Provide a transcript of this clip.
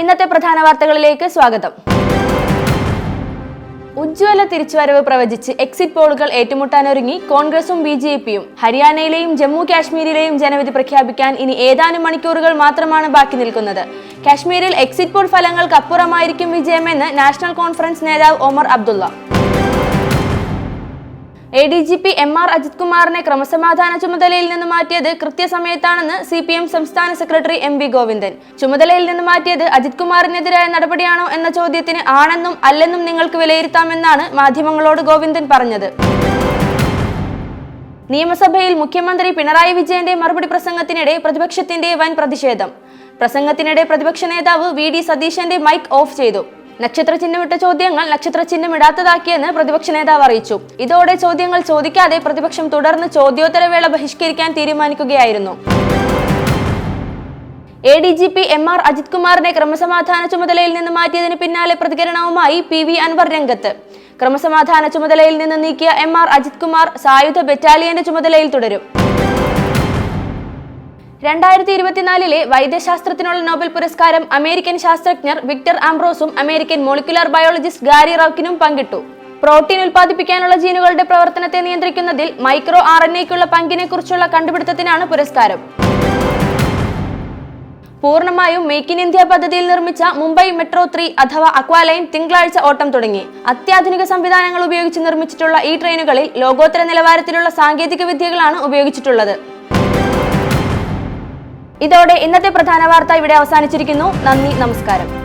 ഇന്നത്തെ പ്രധാന വാർത്തകളിലേക്ക് സ്വാഗതം. ഉജ്ജ്വല തിരിച്ചുവരവ് പ്രവചിച്ച് എക്സിറ്റ് പോളുകൾ ഏറ്റുമുട്ടാനൊരുങ്ങി കോൺഗ്രസും ബി ജെ പിയും. ഹരിയാനയിലെയും ജമ്മു കാശ്മീരിലെയും ജനവിധി പ്രഖ്യാപിക്കാൻ ഇനി ഏതാനും മണിക്കൂറുകൾ മാത്രമാണ് ബാക്കി നിൽക്കുന്നത്. കാശ്മീരിൽ എക്സിറ്റ് പോൾ ഫലങ്ങൾക്ക് അപ്പുറമായിരിക്കും വിജയമെന്ന് നാഷണൽ കോൺഫറൻസ് നേതാവ് Omar Abdullah. A D G P M R Ajith കുമാറിനെ ക്രമസമാധാന ചുമതലയിൽ നിന്ന് മാറ്റിയത് കൃത്യസമയത്താണെന്ന് സി പി എം സംസ്ഥാന സെക്രട്ടറി എം വി ഗോവിന്ദൻ. ചുമതലയിൽ നിന്ന് മാറ്റിയത് അജിത് കുമാറിനെതിരായ നടപടിയാണോ എന്ന ചോദ്യത്തിന് ആണെന്നും അല്ലെന്നും നിങ്ങൾക്ക് വിലയിരുത്താമെന്നാണ് മാധ്യമങ്ങളോട് ഗോവിന്ദൻ പറഞ്ഞത്. നിയമസഭയിൽ മുഖ്യമന്ത്രി പിണറായി വിജയന്റെ മറുപടി പ്രസംഗത്തിനിടെ പ്രതിപക്ഷത്തിന്റെ വൻ പ്രതിഷേധം. പ്രസംഗത്തിനിടെ പ്രതിപക്ഷ നേതാവ് വി ഡി സതീശന്റെ മൈക്ക് ഓഫ് ചെയ്തു. നക്ഷത്ര ചിഹ്നമിട്ട ചോദ്യങ്ങൾ നക്ഷത്ര ചിഹ്നമിടാത്തതാക്കിയെന്ന് പ്രതിപക്ഷ നേതാവ് അറിയിച്ചു. ഇതോടെ ചോദ്യങ്ങൾ ചോദിക്കാതെ പ്രതിപക്ഷം തുടർന്ന് ചോദ്യോത്തരവേള ബഹിഷ്കരിക്കാൻ തീരുമാനിക്കുകയായിരുന്നു. A D G P M R Ajith കുമാറിനെ ക്രമസമാധാന ചുമതലയിൽ നിന്ന് മാറ്റിയതിന് പിന്നാലെ പ്രതികരണവുമായി പി വി അൻവർ രംഗത്ത്. ക്രമസമാധാന ചുമതലയിൽ നിന്ന് നീക്കിയ എം ആർ അജിത് കുമാർ സായുധ ബറ്റാലിയന്റെ ചുമതലയിൽ തുടരും. രണ്ടായിരത്തി ഇരുപത്തിനാലിലെ വൈദ്യശാസ്ത്രത്തിനുള്ള നോബൽ പുരസ്കാരം അമേരിക്കൻ ശാസ്ത്രജ്ഞർ വിക്ടർ ആംബ്രോസും അമേരിക്കൻ മോളിക്കുലർ ബയോളജിസ്റ്റ് ഗാരി റൌക്കിനും പങ്കിട്ടു. പ്രോട്ടീൻ ഉൽപ്പാദിപ്പിക്കാനുള്ള ജീനുകളുടെ പ്രവർത്തനത്തെ നിയന്ത്രിക്കുന്നതിൽ മൈക്രോ ആർ എൻ എക്കുള്ള പങ്കിനെ കുറിച്ചുള്ള കണ്ടുപിടുത്തത്തിനാണ് പുരസ്കാരം. പൂർണമായും മേക്ക് ഇൻ ഇന്ത്യ പദ്ധതിയിൽ നിർമ്മിച്ച മുംബൈ മെട്രോ ത്രീ അഥവാ അക്വാലൈൻ തിങ്കളാഴ്ച ഓട്ടം തുടങ്ങി. അത്യാധുനിക സംവിധാനങ്ങൾ ഉപയോഗിച്ച് നിർമ്മിച്ചിട്ടുള്ള ഈ ട്രെയിനുകളിൽ ലോകോത്തര നിലവാരത്തിലുള്ള സാങ്കേതിക വിദ്യകളാണ് ഉപയോഗിച്ചിട്ടുള്ളത്. ഇതോടെ ഇന്നത്തെ പ്രധാന വാർത്ത ഇവിടെ അവസാനിച്ചിരിക്കുന്നു. നന്ദി നമസ്കാരം.